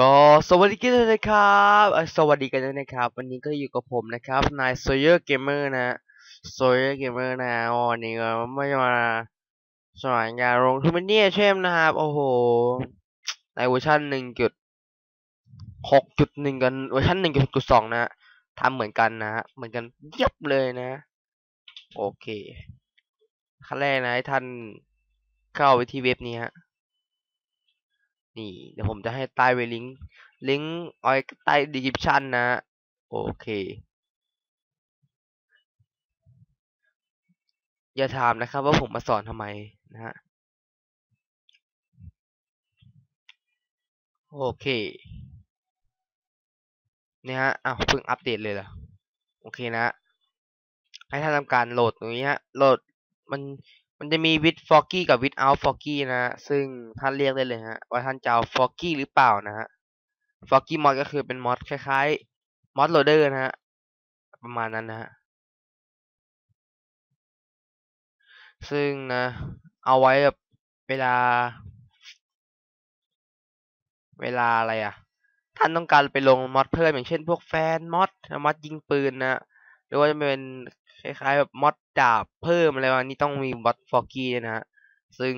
ก็สวัสดีกันด้วยนะครับ สวัสดีกันด้วยนะครับ วันนี้ก็อยู่กับผมนะครับ นายโซเยอร์เกมเมอร์นะโซเยอร์เกมเมอร์นะวันนี้ก็ไม่มาสอนงานลงทุนเนียเช่มนะครับ โอ้โห ในเวอร์ชันหนึ่งจุดหกจุดหนึ่งกันเวอร์ชันหนึ่งจุดสองนะทำเหมือนกันนะฮะเหมือนกันเยียบเลยนะ โอเคขั้นแรกนะให้ท่านเข้าไปที่เว็บนี้ฮะ นี่เดี๋ยวผมจะให้ใต้ไว้ลิงก์ลิงก์ไว้ใต้ description นะ โอเค อย่าถามนะครับว่าผมมาสอนทำไมนะฮะโอเคเนี่ยฮะอ้าวเพิ่งอัปเดตเลยเหรอโอเคนะ ให้ท่านทำการโหลดตรงนี้ฮะโหลดมัน มันจะมี with foggy กับ without foggy นะฮะซึ่งท่านเรียกได้เลยฮะว่าท่านจะเอา foggy หรือเปล่านะฮะ foggy mod ก็คือเป็นมอดคล้ายๆ mod loader นะฮะประมาณนั้นนะฮะซึ่งนะ เอาไว้แบบเวลา เวลาอะไรอะ ท่านต้องการไปลงมอดเพิ่มอย่างเช่นพวกแฟนมอดมอดยิงปืนนะหรือว่าจะเป็น คล้ายๆแบบมอดดาบเพิ่มอะไรวะนี่ต้องมีมอดฟอกกี้นะฮะ ซึ่ง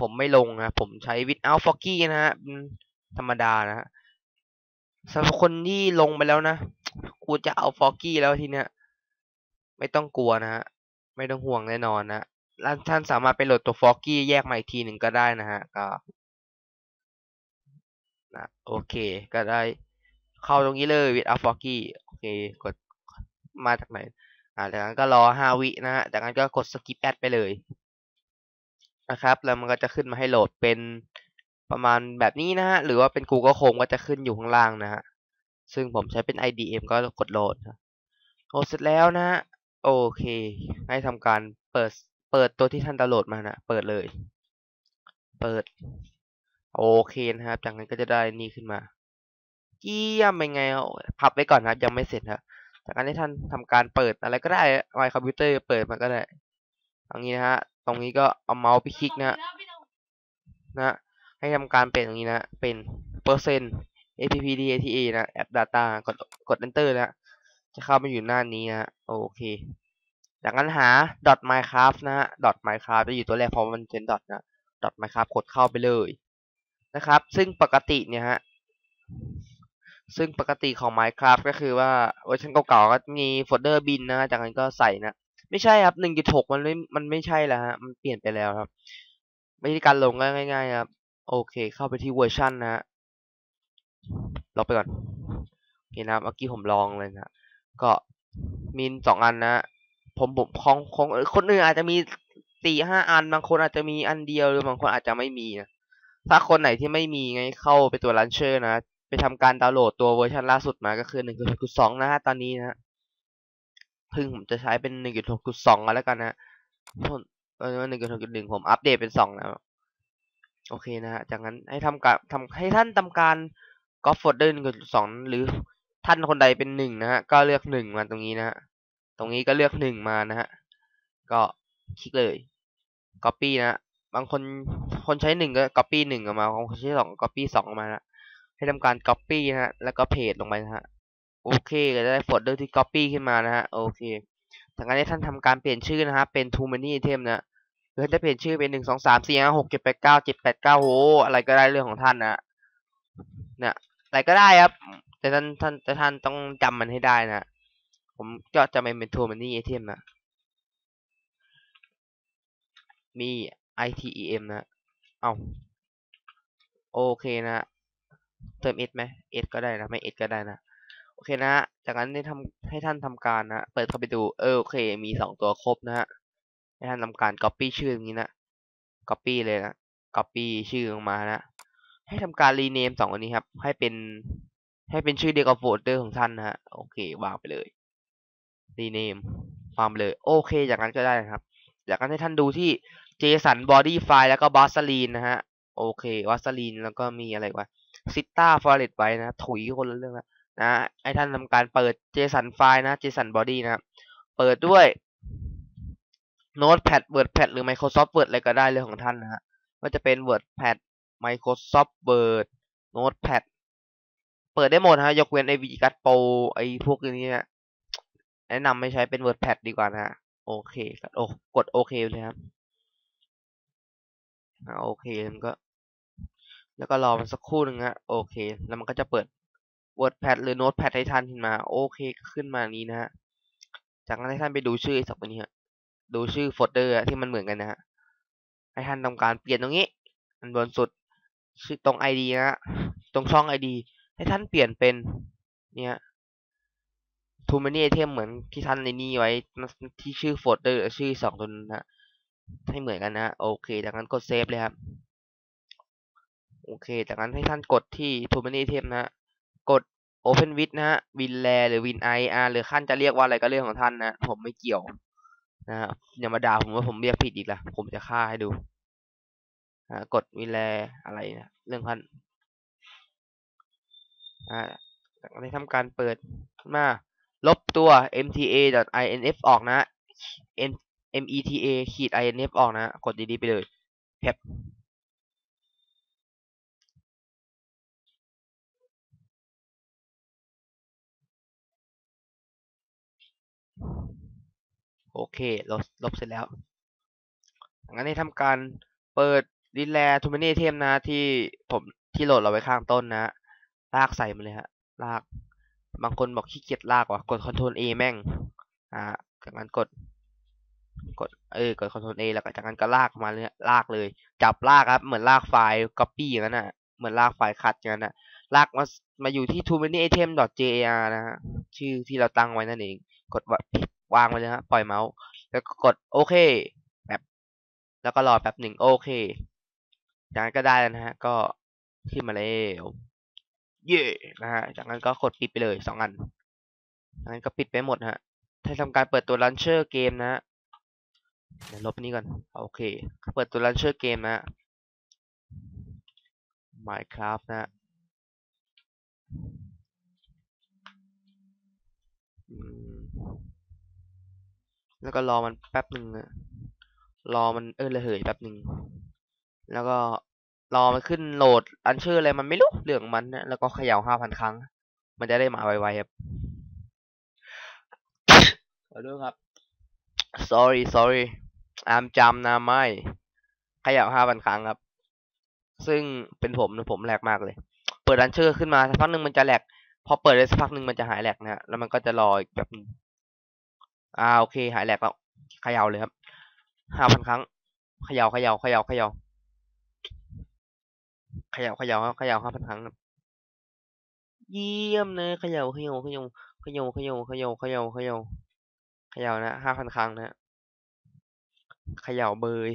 ผมไม่ลงนะผมใช้วิดเอาฟอกกี้นะฮะธรรมดานะฮะสำหรับคนที่ลงไปแล้วนะ กูจะเอาฟอกกี้แล้วทีเนี้ย ไม่ต้องกลัวนะฮะ ไม่ต้องห่วงแน่นอนนะแล้วท่านสามารถไปโหลดตัวฟอกกี้แยกมาอีกทีหนึ่งก็ได้นะฮะ ก็นะโอเค ก็ได้เข้าตรงนี้เลยวิดเอัฟฟอกกี้โอเค กดมาจากไหน อ่าจากนั้นก็รอห้าวินะฮะจากนั้นก็กดสกิปแอดไปเลยนะครับ แล้วมันก็จะขึ้นมาให้โหลดเป็นประมาณแบบนี้นะฮะ หรือว่าเป็น Google Chrome ก็จะขึ้นอยู่ข้างล่างนะฮะ ซึ่งผมใช้เป็น IDM ก็กดโหลดโหลดเสร็จแล้วนะฮะ โอเค ให้ทำการเปิด เปิดตัวที่ท่านดาวน์โหลดมานะ เปิดเลย เปิด โอเคนะครับ จากนั้นก็จะได้นี่ขึ้นมาเยี่ยมเป็นไงพับไว้ก่อนนะยังไม่เสร็จครับ จากนั้นให้ท่านทำการเปิดอะไรก็ได้ไมคอมพิวเตอร์เปิดมันก็ได้ตรงนี้นะฮะ ตรงนี้ก็เอาเมาส์ไปคลิกนะนะให้ทำการเปลี่ยนตรงนี้นะ เป็นเปอร์เซ็นต์ appdata นะ app data กดกด enter นะจะเข้ามาอยู่หน้านี้นะโอเคจากนั้นหา minecraft นะฮะ minecraft จะอยู่ตัวแรกเพราะมันเป็น dot นะ minecraft กดเข้าไปเลยนะครับ ซึ่งปกติเนี่ยฮะ ซึ่งปกติของ Minecraft ก็คือว่าเวอร์ชันเก่าๆก็มีโฟลเดอร์บินนะจากนั้นก็ใส่นะ ไม่ใช่ครับ 1.6 มันไม่ มันไม่ใช่แล้วฮะ มันเปลี่ยนไปแล้วครับ วิธีการลงก็ง่ายๆครับ โอเค เข้าไปที่เวอร์ชันนะฮะลบไปก่อน โอเคนะเมื่อกี้ผมลองเลยนะ ก็มีสองอันนะ ผมผมของของคนอื่นอาจจะมีสี่ห้าอัน บางคนอาจจะมีอันเดียวหรือบางคนอาจจะไม่มีนะถ้าคนไหนที่ไม่มีไงเข้าไปตัวลันเชอร์นะ ไปทำการดาวน์โหลดตัวเวอร์ชันล่าสุดมาก็คือ1.6.2 นะฮะตอนนี้นะฮะพึ่งผมจะใช้เป็น1.6.2กันแล้วกันนะเออ1.6.1 ผมอัปเดตเป็น 2 แล้ว โอเคนะฮะ จากนั้นให้ทำการทำให้ท่านทำการก๊อปโฟลเดอร์1.2 หรือท่านคนใดเป็นหนึ่งนะฮะ ก็เลือกหนึ่งมาตรงนี้นะฮะ ตรงนี้ก็เลือกหนึ่งมานะฮะ ก็คลิกเลย copy นะ บางคนคนใช้หนึ่งก็ copy หนึ่งออกมา คนใช้สอง copy สองออกมานะ ให้ทำการ copy นะฮะ แล้วก็เพจลงไปนะฮะ โอเคก็จะได้โฟลเดอร์ที่ copy ขึ้นมานะฮะ โอเคจากนั้นให้ท่านทำการเปลี่ยนชื่อนะฮะ เป็น too many item นะหรือจะเปลี่ยนชื่อเป็นหนึ่งสองสามสี่ห้าหกเจ็ดแปดเก้าเจ็ดแปดเก้าโหอะไรก็ได้เรื่องของท่านนะเนี่ยอะไรก็ได้ครับ แต่ท่านท่านแต่ท่านต้องจำมันให้ได้นะผมก็จะเป็น too many item นะมี item นะ เอาโอเคนะ เติม s ไหม s ก็ได้นะ ไม่ s ก็ได้นะ โอเคนะ จากนั้นให้ทำให้ท่านทำการนะ เปิดเข้าไปดู เออโอเค มีสองตัวครบนะฮะ ให้ท่านทำการ copy ชื่ออย่างนี้นะ copy เลยนะ copy ชื่อลงมานะ ให้ทำการ rename สองอันนี้ครับ ให้เป็น ให้เป็นชื่อเดียวกับโฟลเดอร์ของท่านนะฮะ โอเควางไปเลย rename วางไปเลย โอเค จากนั้นก็ได้นะครับ จากนั้นให้ท่านดูที่ JSON body file แล้วก็ Vaseline นะฮะ โอเค Vaseline แล้วก็มีอะไรวะ Sita Forest ไว้นะถุยคนละเรื่องนะนะให้ท่านทำการเปิด JSON ไฟล์นะ JSON body นะเปิดด้วย Notepad WordPad หรือ Microsoft Word อะไรก็ได้เรื่องของท่านนะฮะก็จะเป็น WordPad Microsoft Word Notepad เปิดได้หมดฮะยกเว้นไอวีกัดโปรไอพวกนี้นะแนะนำไม่ใช้เป็น WordPad ดีกว่านะฮะโอเคกดโอกดโอเคเลยครับโอเคมันก็ แล้วก็รอมันสักครู่หนึ่งฮะโอเค แล้วมันก็จะเปิด WordPad หรือ Notepad ให้ท่านขึ้นมา โอเคขึ้นมานี้นะฮะ จากนั้นให้ท่านไปดูชื่อไอ้สองตัวนี้ฮะดูชื่อโฟลเดอร์ที่มันเหมือนกันนะฮะให้ท่านทำการเปลี่ยนตรงนี้ อันบนสุดชื่อตรง ID นะฮะตรงช่อง ID ให้ท่านเปลี่ยนเป็นเนี่ย too many item เหมือนที่ท่านในนี้ไว้ที่ชื่อโฟลเดอร์ชื่อสองตัวนั้นนะให้เหมือนกันนะโอเค จากนั้นกดเซฟเลยครับ โอเค จากนั้นให้ท่านกดที่ too many item นะกด open with นะฮะ win r หรือ win i อ่าหรือขั้นจะเรียกว่าอะไรก็เรื่องของท่านนะ ผมไม่เกี่ยวนะฮะอย่ามาด่าผมว่าผมเรียกผิดอีกละผมจะฆ่าให้ดูนะกด win r อะไรนะ เรื่องขั้นอ่าจากนั้นทำการเปิดมา ลบตัว mta.inf ออกนะ meta ขีด inf ออกนะ กดดีๆไปเลยแพ็ โอเคลบลบเสร็จแล้วงั้นให้ทำการเปิดดิแลทูมินีเทมนะที่ผมที่โหลดเราไว้ข้างต้นนะ ลากใส่มาเลยฮะ ลาก บางคนบอกขี้เกียจลากว่ะ กด Ctrl A แม่ง อ่า จากนั้นกด กด เออ กด Ctrl A แล้วก็จากนั้นก็ลากมาเลยลากเลย จับลากครับ เหมือนลากไฟล์ copy อย่างนั้นน่ะ เหมือนลากไฟล์คัดอย่างนั้นน่ะ ลากมา มาอยู่ที่ too many item jar นะฮะ ชื่อที่เราตั้งไว้นั่นเอง กดวางไว้เลยฮะปล่อยเมาส์ แล้วก็กดโอเคแบบแล้วก็รอแป๊บหนึ่งโอเคจากนั้นก็ได้แล้วนะฮะ ก็ขึ้นมาแล้วเย่นะฮะ จากนั้นก็กดปิดไปเลยสองอันจากนั้นก็ปิดไปหมดฮะ ถ้าทำการเปิดตัวลันเชอร์เกมนะฮะลบนี้ก่อน โอเค เปิดตัวลันเชอร์เกมนะ Minecraft นะ แล้วก็รอมันแป๊บหนึ่งรอมันเออระเหยแป๊บหนึ่งแล้วก็รอมันขึ้นโหลดอันชื่ออะไรมันไม่รู้เรื่องมันนะแล้วก็เขย่าห้าพันครั้ง มันจะได้มาไวๆครับขอโทษครับ sorry sorry อามจำนะไม่เขย่าห้าพันครั้งครับ ซึ่งเป็นผมนะผมแหลกมากเลย เปิดอันชื่อขึ้นมาสักพักหนึ่งมันจะแหลกพอเปิดได้สักพักหนึ่งมันจะหายแหลกนะแล้วมันก็จะรออีกแบบ อ่าโอเค หายแหลกแล้วเขย่าเลยครับห้าพันครั้งเขย่าเขย่าเขย่าเขย่าเขย่าเขย่าครับเขย่าห้าพันครั้งเยี่ยมเลยเขย่าเขย่าเขย่าเขย่าเขย่าเขย่าเขย่าเขย่าเขย่านะห้าพันครั้งนะเขย่าเบย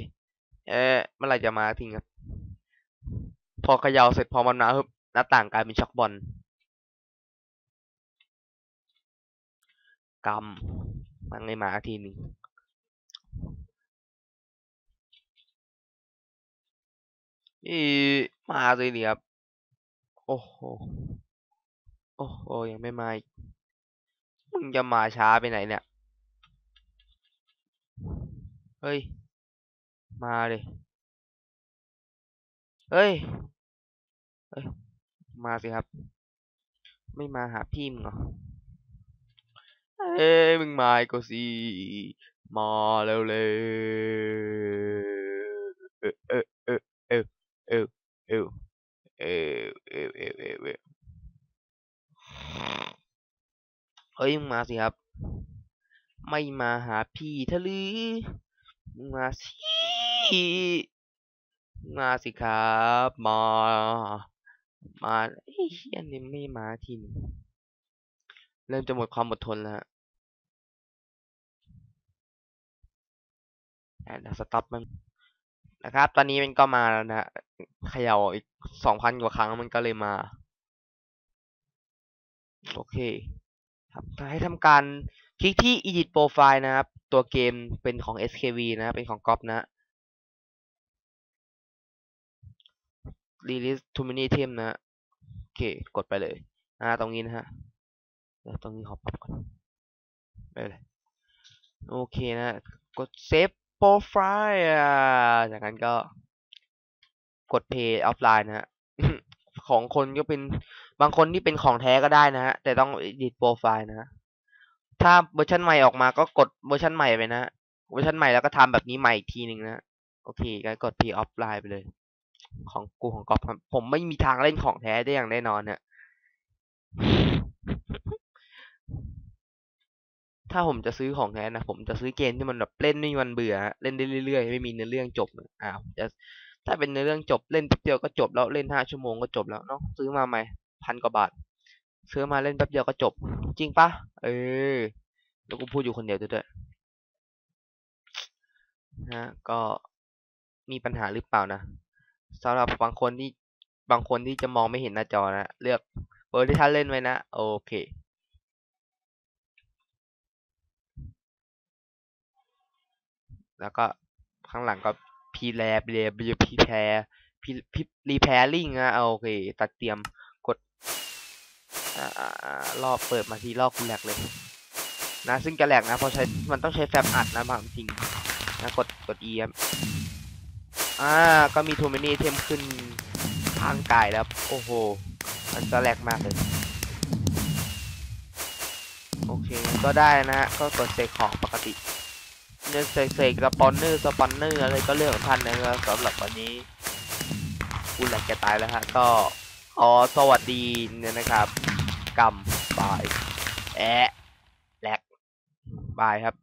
เอ๊ะเมื่อไรจะมาทิ้งครับ พอเขย่าเสร็จพอมันมาฮึบหน้าต่างกลายเป็นช็อกบอลกำ มันไม่มาทีหนึ่งอีมาเลยนี่ครับ โอ้โห โอ้โห ยังไม่มามึงจะมาช้าไปไหนเนี่ย เฮ้ย มาเลยเฮ้ย เฮ้ย มาสิครับ ไม่มาหาพี่มึงเหรอ เอ้มึงมาก็สิมาเร็วเลยเออเออเออเออเออเออเออเออเออเออเออเฮ้ยมึงมาสิครับ ไม่มาหาพี่ทะลือมึงมาสิมาสิครับ มา มาเฮ้ยนนี้ไม่มาทีนึงเริ่มจะหมดความอดทนแล้ว สต็อปมันนะครับ ตอนนี้มันก็มาแล้วนะเขย่าอีกสองพันกว่าครั้งมันก็เลยมา โอเคครับให้ทำการคลิกที่ edit profile นะครับ ตัวเกมเป็นของ skv นะ เป็นของก๊อปนะ release to many item นะ โอเค กดไปเลยนะตรงนี้นะฮะตรงนี้ขอปรับก่อนไปเลย โอเคนะ กดเซฟ save profile จากนั้นก็กด pay offline นะฮะ ของคนก็เป็นบางคนที่เป็นของแท้ก็ได้นะฮะ แต่ต้อง edit profile นะถ้าเวอร์ชันใหม่ออกมาก็กดเวอร์ชันใหม่ไปนะเวอร์ชันใหม่แล้วก็ทำแบบนี้ใหม่อีกทีหนึ่งนะโอเคก็กด p offline ไปเลย ของกูของก๊อฟครับผมไม่มีทางเล่นของแท้ได้อย่างแน่นอนเนี่ย ถ้าผมจะซื้อของแท้นะผมจะซื้อเกมที่มันแบบเล่นไม่มีวันเบื่อ เล่นได้เรื่อยๆไม่มีเนื้อเรื่องจบอ่าผมจะถ้าเป็นเนื้อเรื่องจบเล่นแป๊บเดียวก็จบแล้วเล่นห้าชั่วโมงก็จบแล้วเนาะซื้อมาใหม่พันกว่าบาท ซื้อมาเล่นแป๊บเดียวก็จบ จริงปะเออแล้วกูพูดอยู่คนเดียวด้วยนะก็มีปัญหาหรือเปล่านะสำหรับบางคนที่บางคนที่จะมองไม่เห็นหน้าจอนะเลือกเบอร์ที่ท่านเล่นไว้นะ โอเค แล้วก็ข้างหลังก็พีแลพีแลพีแพรพีพีรีแพรลิงนะโอเคตัดเตรียมกดอ่ารอบเปิดมาทีรอบกูแหลกเลยนะซึ่งจะแหลกนะเพราะใช้มันต้องใช้แฟมอัดนะบางจริงนะกดกด E ครับอ่าก็มีทูมินี่เทมขึ้นข้างกายแล้วโอ้โหมันจะแหลกมากเลยโอเคก็ได้นะฮะก็กดเซกของปกติ เนื้อเสกเซกสปอนเนอร์สปอนเนอร์อะไรก็เรื่องของท่านนะครับสำหรับวันนี้กูแหลกจะตายแล้วฮะก็ขอสวัสดีเนี่ยนะครับกำบายแอะแหลกบายครับ